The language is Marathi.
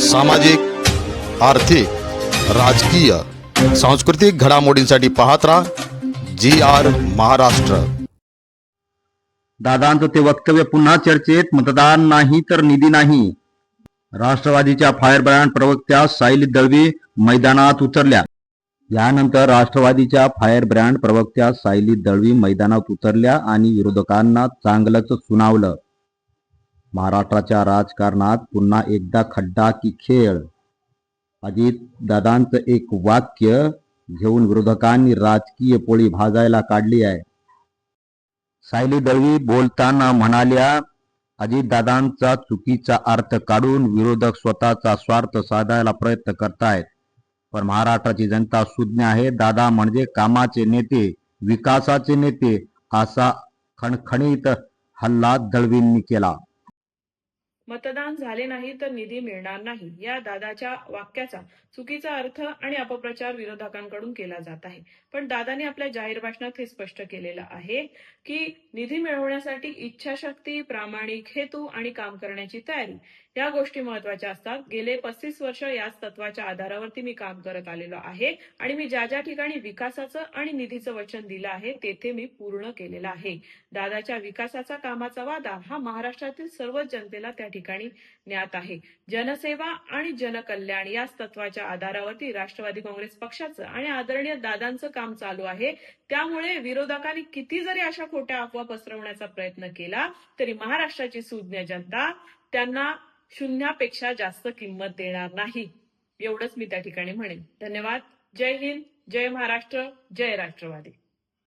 सामाजिक आर्थिक राजकीय सांस्कृतिक घडामोडींसाठी पाहत राहा जी आर महाराष्ट्र. दादांचं ते वक्तव्य पुन्हा चर्चेत मतदान नाही तर निधी नाही. राष्ट्रवादीच्या फायर ब्रँड प्रवक्त्या सायली दळवी मैदानात उतरल्या. यानंतर राष्ट्रवादीच्या फायर ब्रँड प्रवक्त्या सायली दळवी मैदानात उतरल्या आणि विरोधकांना चांगलंच सुनावलं. महाराष्ट्राच्या राजकारणात पुन्हा एकदा खड्डा की खेळ. अजित दादांचं एक वाक्य घेऊन विरोधकांनी राजकीय पोळी भाजायला काढली आहे. सायली दळवी बोलताना म्हणाल्या अजितदादांचा चुकीचा अर्थ काढून विरोधक स्वतःचा स्वार्थ साधायला प्रयत्न करतायत. पण महाराष्ट्राची जनता सुज्ञ आहे. दादा म्हणजे कामाचे नेते विकासाचे नेते असा खणखणीत हल्ला दळवींनी केला. मतदान झाले नाही तर निधी मिळणार नाही. या दादाच्या वाक्याचा चुकीचा अर्थ आणि अपप्रचार विरोधकांकडून केला जात आहे. पण दादाने आपल्या जाहीर भाषणात हे स्पष्ट केलेलं आहे की निधी मिळवण्यासाठी इच्छाशक्ती प्रामाणिक हेतू आणि काम करण्याची तयारी या गोष्टी महत्त्वाच्या असतात. गेले पस्तीस वर्ष याच तत्वाच्या आधारावरती मी काम करत आलेलो आहे आणि मी ज्या ज्या ठिकाणी विकासाचं आणि निधीचं वचन दिलं आहे तेथे मी पूर्ण केलेलं आहे. दादाच्या विकासाचा कामाचा वादा हा महाराष्ट्रातील सर्वच जनतेला त्या ठिकाणी ज्ञात आहे. जनसेवा आणि जनकल्याण याच तत्वाच्या आधारावरती राष्ट्रवादी काँग्रेस पक्षाचं आणि आदरणीय दादांचं काम चालू आहे. त्यामुळे विरोधकांनी किती जरी अशा खोट्या अफवा पसरवण्याचा प्रयत्न केला तरी महाराष्ट्राची सुज्ञ जनता त्यांना शून्यापेक्षा जास्त किंमत देणार नाही. एवढंच मी त्या ठिकाणी म्हणेन. धन्यवाद. जय हिंद. जय महाराष्ट्र. जय राष्ट्रवादी.